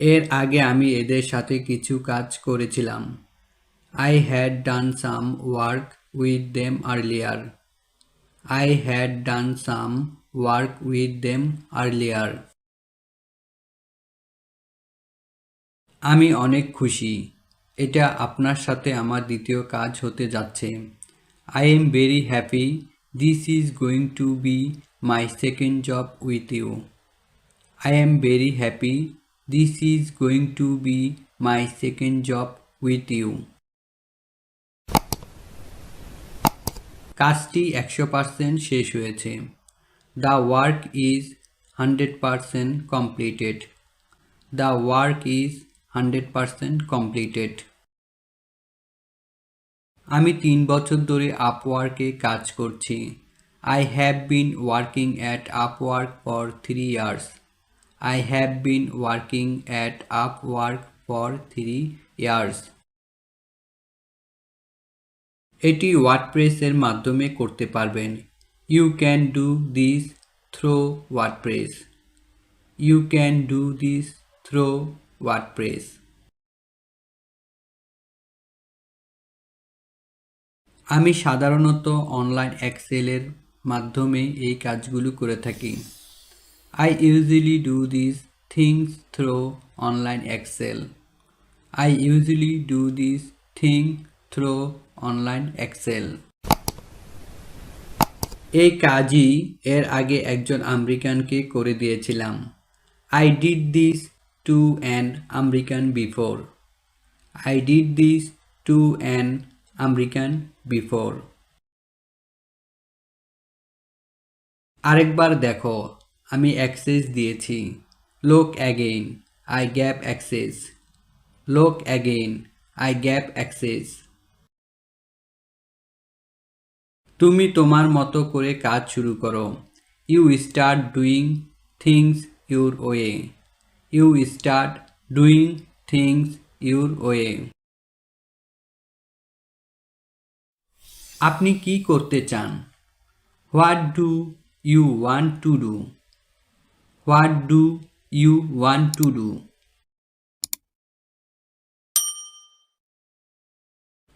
এর আগে আমি এদের সাথে কিছু কাজ করেছিলাম। I had done some work with them earlier I had done some work with them earlier আমি অনেক খুশি। এটা আপনার সাথে আমার দ্বিতীয় কাজ হতে যাচ্ছে। I am very happy this is going to be my second job with you I am very happy. This is going to be my second job with you. কাজটি একশো পার্সেন্ট শেষ হয়েছে। The work is hundred percent completed the work is hundred percent completed আমি তিন বছর ধরে আপওয়ার্কে কাজ করছি। I have been working at Upwork for three years I have been working at Upwork for three years. এটি ওয়ার্ডপ্রেসের মাধ্যমে করতে পারবেন। You can do this through WordPress you can do this through WordPress আমি সাধারণত অনলাইন এক্সেলের মাধ্যমে এই কাজগুলো করে থাকি। I usually do these things through online Excel. I usually do these things through online Excel. এই কাজই এর আগে একজন আমেরিকানকে করে দিয়েছিলাম I did this to an American before I did this to an American before আরেকবার দেখো আমি অ্যাক্সেস দিয়েছি। Look again, I gave access. Look again, I gave access. তুমি তোমার মতো করে কাজ শুরু করো। You start doing things your way. You start doing things your way. আপনি কি করতে চান? What do you want to do? What do you want to do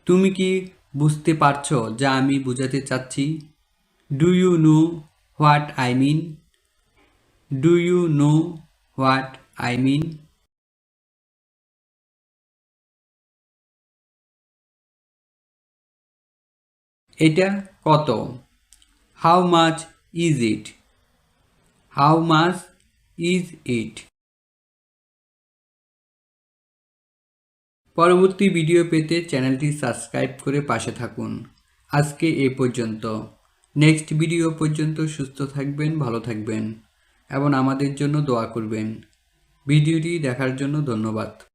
তুমি কি বুঝতে পারছ যা আমি বোঝাতে চাচ্ছি? Do you know what I mean do you know what I mean এটা কত? How much is it how much is it পরবর্তী ভিডিও পেতে চ্যানেলটি সাবস্ক্রাইব করে পাশে থাকুন। আজকে এ পর্যন্ত। নেক্সট ভিডিও পর্যন্ত সুস্থ থাকবেন, ভালো থাকবেন এবং আমাদের জন্য দোয়া করবেন। ভিডিওটি দেখার জন্য ধন্যবাদ।